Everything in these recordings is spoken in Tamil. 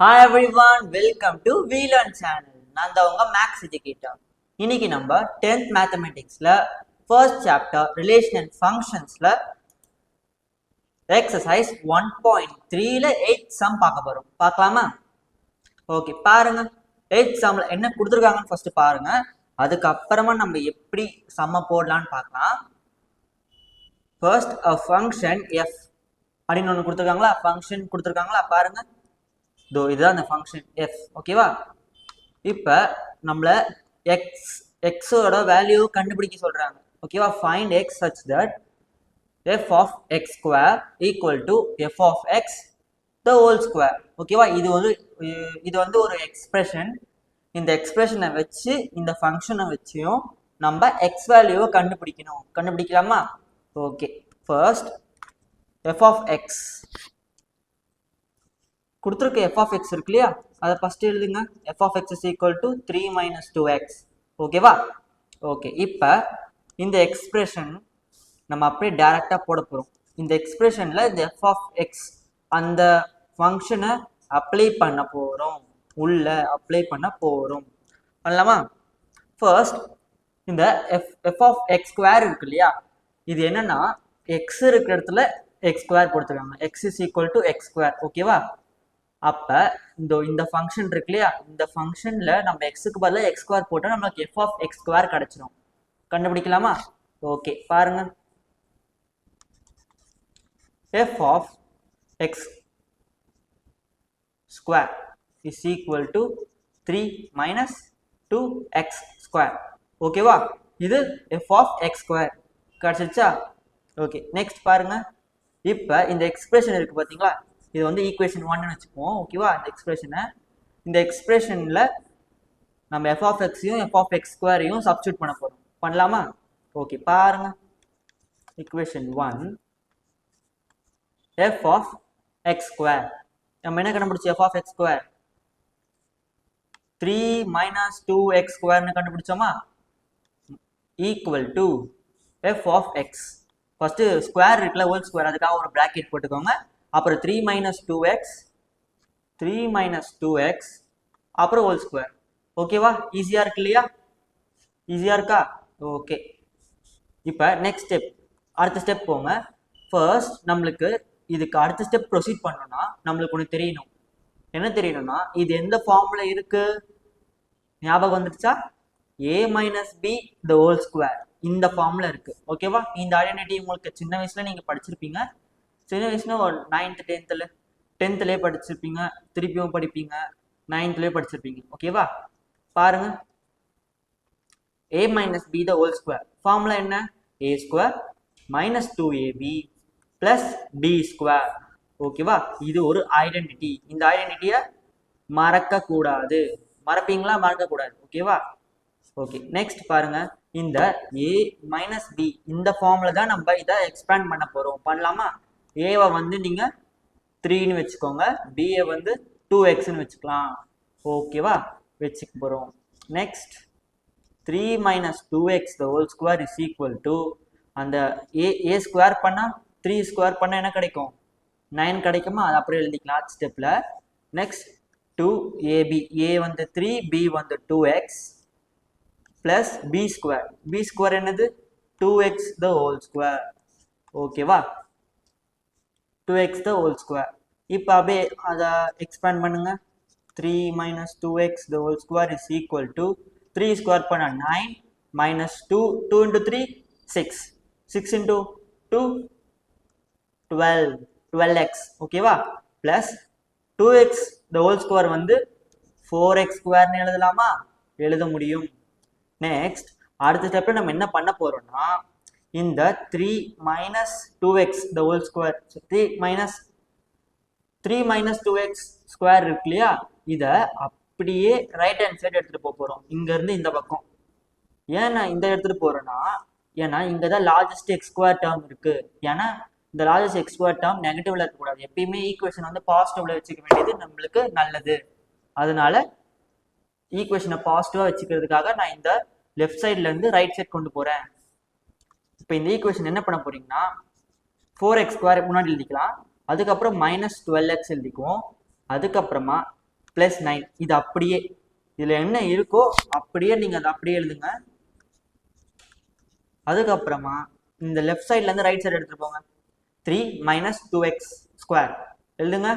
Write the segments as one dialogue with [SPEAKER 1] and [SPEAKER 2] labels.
[SPEAKER 1] ஹாய் ஒன் வெல்கம் டு வீலன் சேனல் நான் தான் மேக்ஸ் எஜுகேட்டர் இன்னைக்கு நம்ம டென்த் மேத்தமெட்டிக்ஸில் ஃபர்ஸ்ட் சாப்டர் ரிலேஷனல் ஃபங்க்ஷன்ஸில் எக்ஸசைஸ் ஒன் பாயிண்ட் த்ரீல எயிட் சம் பார்க்க போகிறோம் பார்க்கலாமா? ஓகே பாருங்க. எயிட் சம்ல என்ன கொடுத்துருக்காங்கன்னு ஃபர்ஸ்ட் பாருங்க. அதுக்கப்புறமா நம்ம எப்படி சம்ம போடலான்னு பார்க்கலாம். ஃபர்ஸ்ட் அ ஃபங்க்ஷன் எஃப் அப்படின்னு ஒன்று கொடுத்துருக்காங்களா? ஃபங்க்ஷன் கொடுத்துருக்காங்களா? பாருங்கள் தோ இதுதான் அந்த ஃபங்க்ஷன் எஃப் ஓகேவா இப்போ நம்மளை எக்ஸ் எக்ஸோட வேல்யூ கண்டுபிடிக்க சொல்கிறாங்க ஓகேவா find x such that f of x square equal to f of x the whole square ஓகேவா இது வந்து இது வந்து ஒரு எக்ஸ்பிரஷன் இந்த எக்ஸ்பிரஷனை வச்சு இந்த ஃபங்க்ஷனை வச்சியும் நம்ம எக்ஸ் வேல்யூவை கண்டுபிடிக்கணும். கண்டுபிடிக்கலாமா? Okay first f of x கொடுத்துருக்க எஃப் ஆஃப் எக்ஸ் இருக்கு இல்லையா? அதை ஃபர்ஸ்ட் எழுதுங்க. F of x is equal to three minus two x ஓகேவா ஓகே இப்போ இந்த எக்ஸ்பிரஷன் நம்ம அப்படியே டைரெக்டாக போட போகிறோம் இந்த எக்ஸ்பிரஷனில் இந்த எஃப் ஆஃப் எக்ஸ் அந்த ஃபங்க்ஷனை அப்ளை பண்ண போகிறோம் உள்ள அப்ளை பண்ண போகிறோம் பண்ணலாமா? ஃபர்ஸ்ட் இந்த f f of x square இருக்கு இல்லையா? இது என்னன்னா எக்ஸ் இருக்கிற இடத்துல எக்ஸ் ஸ்கொயர் கொடுத்துருக்காங்க. X is equal to x square ஓகேவா அப்போ இந்த இந்த ஃபங்க்ஷன் இருக்கு இல்லையா? இந்த ஃபங்க்ஷனில் நம்ம எக்ஸுக்கு பதிலாக எக்ஸ் ஸ்கொயர் போட்டால் நம்மளுக்கு எஃப் ஆஃப் எக்ஸ் ஸ்கொயர் கிடச்சிரும். கண்டுபிடிக்கலாமா? ஓகே பாருங்க. F of x square is equal to three minus two x square ஓகேவா இது எஃப் ஆஃப் எக்ஸ் ஸ்கொயர் கிடச்சிருச்சா? ஓகே நெக்ஸ்ட் பாருங்க. இப்போ இந்த எக்ஸ்பிரஷன் இருக்கு பார்த்தீங்களா இது வந்து ஈக்குவேஷன் ஒன்னு வச்சுக்குவோம். ஓகேவா இந்த எக்ஸ்பிரஷனை இந்த எக்ஸ்பிரஷனில் நம்ம எஃப் ஆஃப் எக்ஸையும் எஃப் ஆஃப் எக்ஸ் ஸ்கொயரையும் சப்ஸ்டியூட் பண்ண போகிறோம் பண்ணலாமா? ஓகே பாருங்க. Equation one f of x square நம்ம என்ன கண்டுபிடிச்சி? F of x square three minus two x ஸ்கொயர்னு கண்டுபிடிச்சோமா? Equal to f of x first square இருக்குல்ல ஹோல் ஸ்கொயர் அதுக்காக ஒரு ப்ராக்கெட் போட்டுக்கோங்க. அப்புறம் three minus two x three minus two x அப்புறம் ஹோல் ஸ்கொயர் ஓகேவா ஈஸியாக இருக்கு இல்லையா? ஈஸியாக இருக்கா? ஓகே இப்போ நெக்ஸ்ட் ஸ்டெப் அடுத்த ஸ்டெப் போங்க. ஃபர்ஸ்ட் நம்மளுக்கு இதுக்கு அடுத்த ஸ்டெப் ப்ரொசீட் பண்ணணும்னா நம்மளுக்கு ஒன்று தெரியணும். என்ன தெரியணும்னா இது எந்த ஃபார்மில் இருக்கு? ஞாபகம் வந்துடுச்சா a minus b the whole square இந்த ஃபார்மில் இருக்கு. ஓகேவா இந்த ஐடென்டிட்டி உங்களுக்கு சின்ன வயசுல நீங்கள் படிச்சிருப்பீங்க. சின்ன வயசுல ஒரு நைன்த் டென்த்தில் டென்த்துலேயே படிச்சிருப்பீங்க திருப்பியும் படிப்பீங்க நைன்த்துலேயே படிச்சிருப்பீங்க. ஓகேவா பாருங்க. A minus b the whole square formula என்ன? A square minus two ab plus b square ஓகேவா இது ஒரு ஐடென்டிட்டி இந்த ஐடென்டிட்டியை மறக்க கூடாது மறப்பீங்களா? மறக்க கூடாது ஓகேவா ஓகே நெக்ஸ்ட் பாருங்க. இந்த ஏ மைனஸ் பி இந்த ஃபார்ம்ல தான் நம்ம இதை எக்ஸ்பேண்ட் பண்ண போறோம். பண்ணலாமா? ஏவை வந்து நீங்கள் த்ரீன்னு வச்சுக்கோங்க. பிஏ வந்து டூ எக்ஸ்ன்னு வச்சுக்கலாம். ஓகேவா வச்சுக்க போகிறோம் next three minus two x the whole square is equal to அந்த ஏ ஏ ஸ்கொயர் பண்ணால் த்ரீ ஸ்கொயர் பண்ணால் என்ன கிடைக்கும்? நைன் கிடைக்குமா? அது அப்படியே எழுதிக்கலாம். அடுத்த ஸ்டெப்பில் நெக்ஸ்ட் டூ ஏபி ஏ வந்து த்ரீ பி வந்து two x plus b square b square என்னது? Two x the whole square ஓகேவா two x the whole square இப்போ அப்படியே அதை எக்ஸ்பேண்ட் பண்ணுங்க. Three minus two x the whole square is equal to three square பண்ண nine minus two two into three six six into two twelve twelve x ஓகேவா plus two x the whole square வந்து ஃபோர் எக்ஸ் ஸ்கொயர்னு எழுதலாமா? எழுத முடியும். நெக்ஸ்ட் அடுத்த ஸ்டெப்பில் நம்ம என்ன பண்ண போகிறோம்னா இந்த three minus two x the whole square three minus three minus two x square இருக்கு இல்லையா? இதை அப்படியே ரைட் ஹேண்ட் சைடு எடுத்துகிட்டு போக போகிறோம் இங்கேருந்து இந்த பக்கம். ஏன் நான் இந்த எடுத்துகிட்டு போகிறேன்னா ஏன்னா இங்கே தான் லார்ஜஸ்ட் எக்ஸ்கொயர் டேர்ம் இருக்குது ஏன்னா இந்த லார்ஜஸ்ட் எக்ஸ்கொயர் டேர்ம் நெகட்டிவ்ல இருக்கக்கூடாது. எப்பயுமே ஈக்குவேஷன் வந்து பாசிட்டிவ்ல வச்சுக்க வேண்டியது நம்மளுக்கு நல்லது. அதனால ஈக்குவேஷனை பாசிட்டிவாக வச்சுக்கிறதுக்காக நான் இந்த லெஃப்ட் சைட்லேருந்து ரைட் சைட் கொண்டு போகிறேன் இப்போ இந்த ஈக்குவேஷன் என்ன பண்ண போறீங்கன்னா ஃபோர் எக்ஸ் ஸ்கொயர் முன்னாடி எழுதிக்கலாம். அதுக்கப்புறம் மைனஸ் டுவெல் எக்ஸ் எழுதிக்குவோம். அதுக்கப்புறமா ப்ளஸ் நைன் இது அப்படியே இதில் என்ன இருக்கோ அப்படியே நீங்கள் அதை அப்படியே எழுதுங்க. அதுக்கப்புறமா இந்த லெஃப்ட் சைட்லேருந்து ரைட் சைடு எடுத்துகிட்டு போங்க. Three minus two x square எழுதுங்க.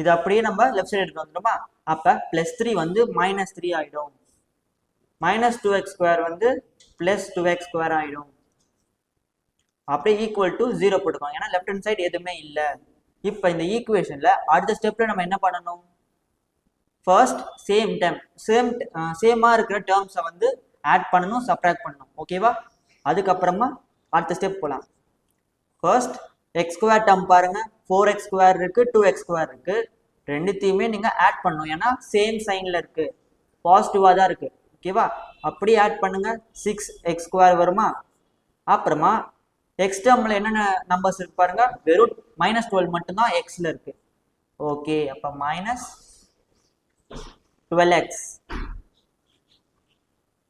[SPEAKER 1] இது அப்படியே நம்ம லெஃப்ட் சைடு எடுத்து வந்துட்டோமா அப்போ ப்ளஸ் த்ரீ வந்து மைனஸ் த்ரீ ஆகிடும் மைனஸ் டூ எக்ஸ் ஸ்கொயர் வந்து ப்ளஸ் டூ எக்ஸ் ஸ்கொயர் ஆகிடும் அப்படியே ஈக்குவல் டு ஜீரோ போட்டுக்கோங்க. ஏன்னா லெஃப்ட் ஹேண்ட் சைடு எதுவுமே இல்லை. இப்போ இந்த ஈக்குவேஷனில் அடுத்த ஸ்டெப்பில் நம்ம என்ன பண்ணணும்? ஃபர்ஸ்ட் சேம் டைம் சேம் சேமாக இருக்கிற டேர்ம்ஸை வந்து ஆட் பண்ணணும் சப்ராக்ட் பண்ணணும். ஓகேவா அதுக்கப்புறமா அடுத்த ஸ்டெப் போகலாம் first x square term four x square இருக்குது டூ எக்ஸ் ஸ்கொயர் இருக்குது ரெண்டுத்தையுமே நீங்கள் ஆட் பண்ணணும். ஏன்னா சேம் சைனில் இருக்குது பாசிட்டிவாக தான் இருக்குது ஓகேவா அப்படியே ஆட் பண்ணுங்கள் சிக்ஸ் எக்ஸ் ஸ்கொயர் வருமா? அப்புறமா எக்ஸ் டேர்மில் என்னென்ன நம்பர்ஸ் இருக்கு பாருங்க. வெறும் மைனஸ் டுவெல் மட்டும்தான் எக்ஸில் இருக்கு. ஓகே அப்போ மைனஸ் டுவெல் எக்ஸ்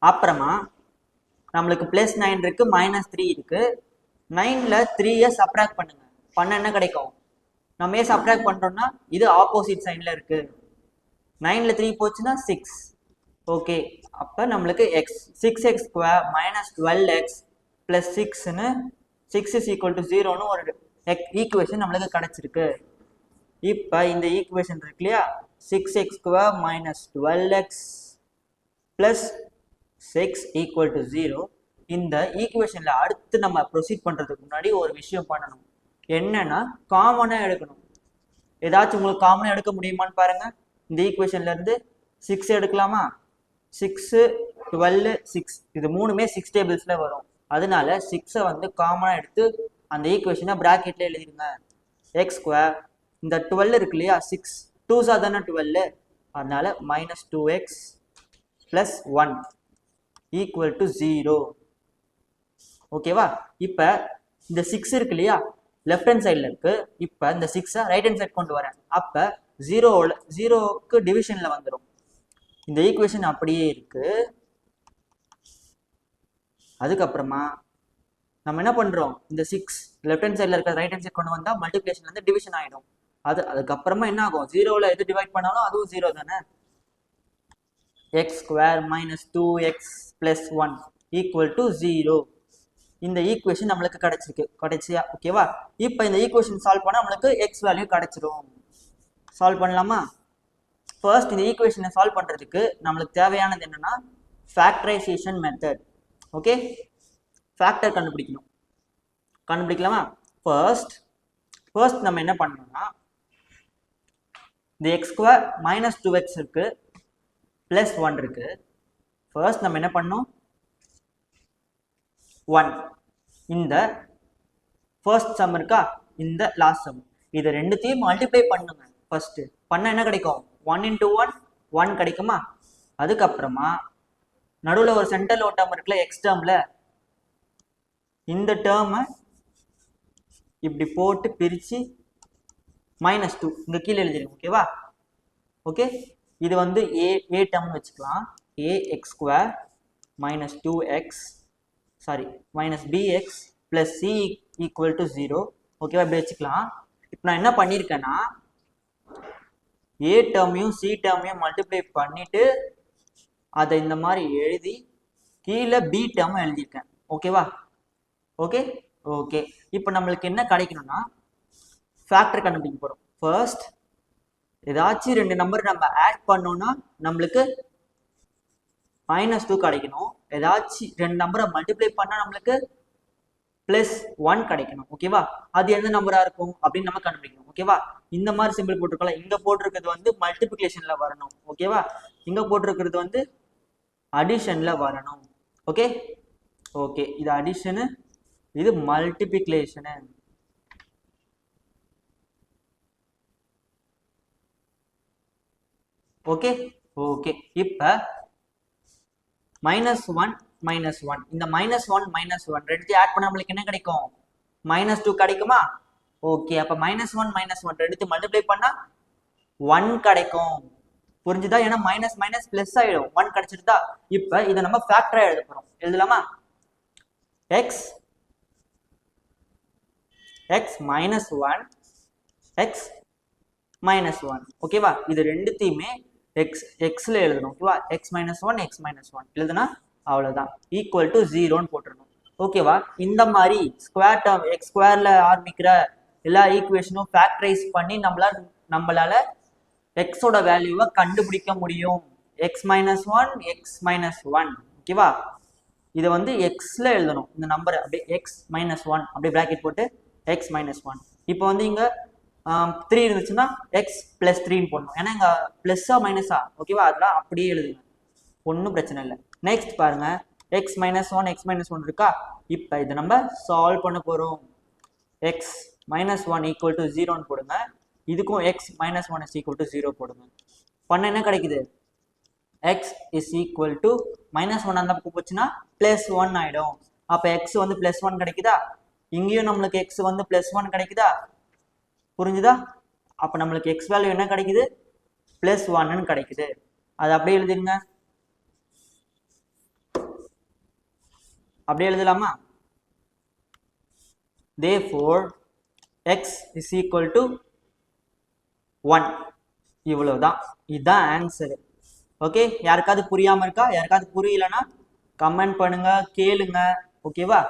[SPEAKER 1] அப்புறமா நம்மளுக்கு பிளஸ் நைன் இருக்குது மைனஸ் த்ரீ இருக்குது நைனில் த்ரீயை சப்ராக்ட் பண்ணுங்கள் பண்ண என்ன கிடைக்கும்? நம்ம ஏன் சப்ராக்ட் பண்ணுறோம்னா இது ஆப்போசிட் சைனில் இருக்குது நைனில் த்ரீ போச்சுன்னா சிக்ஸ் ஓகே அப்போ நம்மளுக்கு x six x square minus twelve x plus சிக்ஸ்னு சிக்ஸ் இஸ் ஈக்குவல் டு ஜீரோன்னு ஒரு ஈக்குவேஷன் நம்மளுக்கு கிடைச்சிருக்கு. இப்போ இந்த ஈக்குவேஷன் இருக்கு இல்லையா? Six x square minus twelve x plus six equal to zero இந்த ஈக்குவேஷனில் அடுத்து நம்ம ப்ரொசீட் பண்ணுறதுக்கு முன்னாடி ஒரு விஷயம் பண்ணணும். என்னன்னா காமனாக எடுக்கணும். ஏதாச்சும் உங்களுக்கு காமனாக எடுக்க முடியுமான்னு பாருங்கள் இந்த ஈக்குவேஷன்லேருந்து சிக்ஸ் எடுக்கலாமா? சிக்ஸு டுவெல் சிக்ஸ் இது மூணுமே சிக்ஸ் டேபிள்ஸில் வரும். அதனால சிக்ஸை வந்து காமனாக எடுத்து அந்த ஈக்குவேஷனை ப்ராக்கெட்டில் எழுதிருங்க எக்ஸ் ஸ்கொயர் இந்த டுவெல் இருக்கு இல்லையா? சிக்ஸ் டூஸாக தானே டுவெல் அதனால minus two x plus one equal to zero ஓகேவா இப்போ இந்த சிக்ஸ் இருக்கு இல்லையா? லெஃப்ட் ஹேண்ட் சைடில் இருக்குது இப்போ இந்த சிக்ஸை ரைட் ஹேண்ட் சைட் கொண்டு வரேன். அப்போ ஜீரோவில் ஜீரோவுக்கு டிவிஷனில் வந்துடும் இந்த ஈக்குவேஷன் அப்படியே இருக்கு. அதுக்கப்புறமா நம்ம என்ன பண்ணுறோம் இந்த சிக்ஸ் லெஃப்ட் ஹேண்ட் சைடில் இருக்கிற ரைட் ஹேண்ட் சைட் கொண்டு வந்தால் மல்டிப்ளிகேஷன் வந்து டிவிஷன் ஆகிடும் அது அதுக்கப்புறமா என்ன ஆகும்? ஜீரோவில் எது டிவைட் பண்ணாலும் அதுவும் ஜீரோ தானே? X square minus two x plus one equal to zero இந்த ஈக்குவேஷன் நம்மளுக்கு கிடைச்சிருக்கு. கிடைச்சியா? ஓகேவா இப்போ இந்த ஈக்குவேஷன் சால்வ் பண்ணால் நம்மளுக்கு எக்ஸ் வேல்யூ கிடைச்சிரும். சால்வ் பண்ணலாமா? ஃபர்ஸ்ட் இந்த ஈக்குவேஷனை சால்வ் பண்ணுறதுக்கு நம்மளுக்கு தேவையானது என்னென்னா ஃபேக்டரைசேஷன் மெத்தட் ஓகே ஃபேக்டர் கண்டுபிடிக்கணும். கண்டுபிடிக்கலாமா? ஃபர்ஸ்ட் ஃபர்ஸ்ட் நம்ம என்ன பண்ணணும்னா இந்த x square minus two x இருக்கு ப்ளஸ் ஒன் இருக்கு. ஃபர்ஸ்ட் நம்ம என்ன பண்ணோம் ஒன் இந்த ஃபர்ஸ்ட் சம் இருக்கா? இந்த லாஸ்ட் சம் இது ரெண்டுத்தையும் மல்டிப்ளை பண்ணுங்க. ஃபர்ஸ்ட் பண்ணால் என்ன கிடைக்கும்? ஒன் இன்ட்டு ஒன் ஒன் கிடைக்குமா? அதுக்கப்புறமா நடுவில் ஒரு சென்டர் ஒரு டேர்ம் இருக்குல்ல எக்ஸ் டேர்மில் இந்த டேர்மை இப்படி போட்டு பிரித்து மைனஸ் டூ இங்கே கீழே எழுதிருங்க ஓகேவா ஓகே இது வந்து ஏ ஏ டேர்ம்னு வச்சுக்கலாம். A x square minus two x sorry minus bx plus c equal to zero ஓகேவா இப்படி வச்சுக்கலாம். இப்போ நான் என்ன பண்ணியிருக்கேன்னா ஏ டேர்மையும் சி டேர்மையும் மல்டிப்ளை பண்ணிட்டு அதை இந்த மாதிரி எழுதி கீழே பி டேர்மும் எழுதியிருக்கேன். ஓகேவா ஓகே ஓகே இப்போ நம்மளுக்கு என்ன கிடைக்கணும்னா ஃபேக்டர் கண்டுபிடிக்க போகிறோம் ஃபர்ஸ்ட் ஏதாச்சும் ரெண்டு நம்பர் நம்ம ஆட் பண்ணோம்னா நம்மளுக்கு மைனஸ் டூ கிடைக்கணும். ஏதாச்சும் ரெண்டு நம்பரை மல்டிப்ளை பண்ணால் நம்மளுக்கு ப்ளஸ் ஒன் கிடைக்கணும் ஓகேவா அது எந்த நம்பராக இருக்கும் அப்படின்னு நம்ம கண்டுபிடிக்கணும் ஓகேவா இந்த மாதிரி சிம்பிள் போட்டிருக்கலாம். இங்கே போட்டிருக்கிறது வந்து மல்டிபிகேஷன்ல வரணும் ஓகேவா இங்கே போட்டிருக்கிறது வந்து அடிஷனில் வரணும் ஓகே ஓகே இது அடிஷனு இது மல்டிபிகேஷனு ஓகே ஓகே இப்போ மைனஸ் ஒன் மைனஸ் ஒன் இந்த மைனஸ் ஒன் மைனஸ் ஒன் ரெண்டுத்தையும் ஆட் பண்ண நம்மளுக்கு என்ன கிடைக்கும்? மைனஸ் டூ கிடைக்குமா? ஓகே அப்போ மைனஸ் ஒன் மைனஸ் ஒன் ரெண்டுத்தையும் மல்டிப்ளை பண்ணா ஒன் கிடைக்கும். புரிஞ்சுதா? ஏன்னா மைனஸ் மைனஸ் பிளஸ் ஆயிடும். ஒன் கிடைச்சிருதா இப்போ இதை நம்ம ஃபேக்டரா எழுத போறோம். எழுதலாமா? X x minus one x minus one ஓகேவா இது ரெண்டுத்தையுமே எக்ஸ் எக்ஸில் எழுதணும். ஓகேவா x minus one x minus one எழுதுனா அவ்வளோதான் ஈக்குவல் டு ஜீரோன்னு போட்டுருணும் ஓகேவா இந்த மாதிரி ஸ்கொயர் டேர்ம் எக்ஸ் ஸ்கொயரில் ஆரம்பிக்கிற எல்லா ஈக்குவேஷனும் ஃபேக்டரைஸ் பண்ணி நம்மளால் நம்மளால எக்ஸோட வேல்யூவை கண்டுபிடிக்க முடியும். X minus one x minus one ஓகேவா இதை வந்து எக்ஸில் எழுதணும். இந்த நம்பர் அப்படியே எக்ஸ் மைனஸ் ஒன் அப்படியே ப்ராக்கெட் போட்டு எக்ஸ் மைனஸ் ஒன் இப்போ வந்து இங்கே த்ரீ இருந்துச்சுன்னா எக்ஸ் ப்ளஸ் த்ரீன்னு போடணும். ஏன்னா இங்கே ப்ளஸ்ஸா மைனஸா ஓகேவா அதெல்லாம் அப்படியே எழுதுங்க. ஒன்றும் பிரச்சனை இல்லை. நெக்ஸ்ட் பாருங்க. X minus one x minus one இருக்கா? இப்போ இதை நம்ம சால்வ் பண்ண போகிறோம் x minus one equal to ஜீரோன்னு போடுங்க. இதுக்கும் x minus one is equal to zero போடுங்க. பண்ண என்ன கிடைக்குது? X is equal to minus one அந்த பக்கம் போச்சுன்னா ப்ளஸ் ஒன் ஆகிடும் அப்போ எக்ஸ் வந்து ப்ளஸ் ஒன் கிடைக்குதா? இங்கேயும் நம்மளுக்கு எக்ஸ் வந்து ப்ளஸ் ஒன் கிடைக்குதா? புரிஞ்சுதா? அப்போ நம்மளுக்கு எக்ஸ் வேல்யூ என்ன கிடைக்குது? ப்ளஸ் ஒன்னு கிடைக்குது. அது அப்படியே எழுதிருங்க அப்படியே எழுதலாமா? Therefore x is equal to one இவ்வளோதான் இதுதான் ஆன்சரு ஓகே யாருக்காவது புரியாமல் இருக்கா? யாருக்காவது புரியலன்னா கமெண்ட் பண்ணுங்க கேளுங்க. ஓகேவா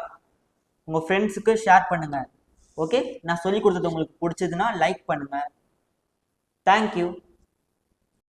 [SPEAKER 1] உங்கள் ஃப்ரெண்ட்ஸுக்கு ஷேர் பண்ணுங்க. ஓகே நான் சொல்லி கொடுத்தது உங்களுக்கு பிடிச்சதுன்னா லைக் பண்ணுங்க. தேங்க்யூ